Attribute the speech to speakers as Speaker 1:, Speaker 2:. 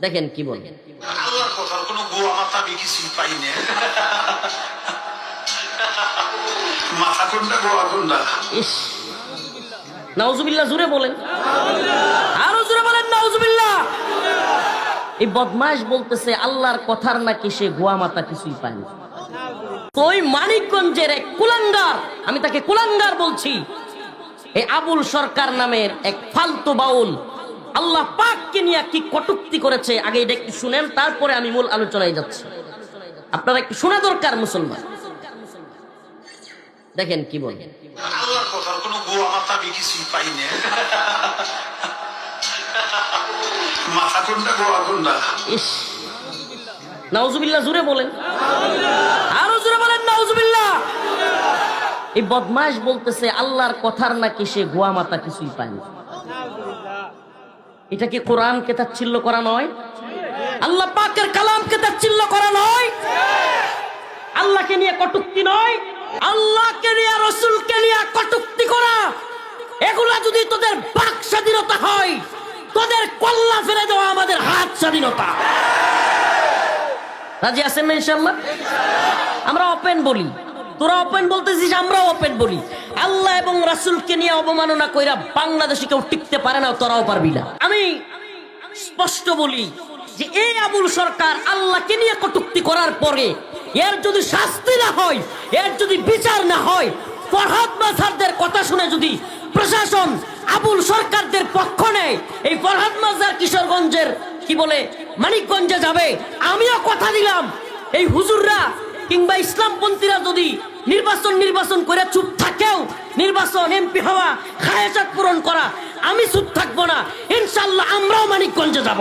Speaker 1: দেখেন কি বলেন
Speaker 2: আল্লাহর কথার কোনো গোয়া মাথা আমি কিছুই পাই না মাথা কোনটা গোয়া কোনটা?
Speaker 1: ইস। নাউজুবিল্লাহ জুড়ে বলেন। আরও জুড়ে বলেন নাউজুবিল্লাহ। এই বদমাশ বলতেছে আল্লাহর কথার নাকি সে গোয়া মাতা কিছুই পায়নি। তো ওই মানিকগঞ্জের এক কুলাঙ্গার আমি তাকে কুলাঙ্গার বলছি এই আবুল সরকার নামের এক ফালতু বাউল আল্লাহ পাককে নিয়ে কি কটুক্তি করেছে? আগে এটা একটু শুনেন তারপরে আমি মূল আলোচনায় যাচ্ছি। আপনারা একটু শোনা দরকার মুসলমান। দেখেন কি বলেন।
Speaker 2: আল্লাহর কথার কোনো গোয়া মাথা আমি কিছুই পাই না মাথা কোনটা গোয়া কোনটা?
Speaker 1: ইস। নাউজুবিল্লাহ জুড়ে বলেন। আরও জুড়ে বলেন নাউজুবিল্লাহ। এই বদমাশ বলতেছে আল্লাহর কথার নাকি সে গোয়া মাতা কিছুই পায়নি। এটা কি কোরআনকে তাচ্ছিল্য করা নয়? আল্লাহ পাকের কালামকে তাচ্ছিল্য করা নয়? আল্লাহকে নিয়ে কটুক্তি নয়? আল্লাহকে নিয়ে, রসুলকে নিয়ে কটুক্তি করা? এগুলা যদি তোদের বাক স্বাধীনতা হয়, তোদের কল্লা ফেলে দেওয়া আমাদের হাত স্বাধীনতা। রাজি আছেন না ইনশাল্লাহ আমরা ওপেন বলি। তোরা ওপেন বলতেছিস আমরা ওপেন বলি। এবং রাসুলকে নিয়ে অবমাননা কইরা বাংলাদেশে কেউ টিকতে পারে না তোরাও পারবি না। আমি স্পষ্ট বলি যে এই আবুল সরকার আল্লাহকে নিয়ে কটুক্তি করার পরে এর যদি শাস্তি না হয় এর যদি বিচার না হয় ফরহাদ মাঝারদের কথা শুনে যদি প্রশাসন আবুল সরকারদের পক্ষ নেয় এই ফরহাদ মাজার কিশোরগঞ্জের কি বলে মানিকগঞ্জে যাবে। আমিও কথা দিলাম এই হুজুররা কিংবা ইসলামপন্থীরা যদি নির্বাচন নির্বাচন করে চুপ থাকেও নির্বাচন এমপি হওয়া খায়াসাত পূরণ করা আমি চুপ থাকব না। ইনশাল্লাহ আমরাও মানিকগঞ্জে যাব।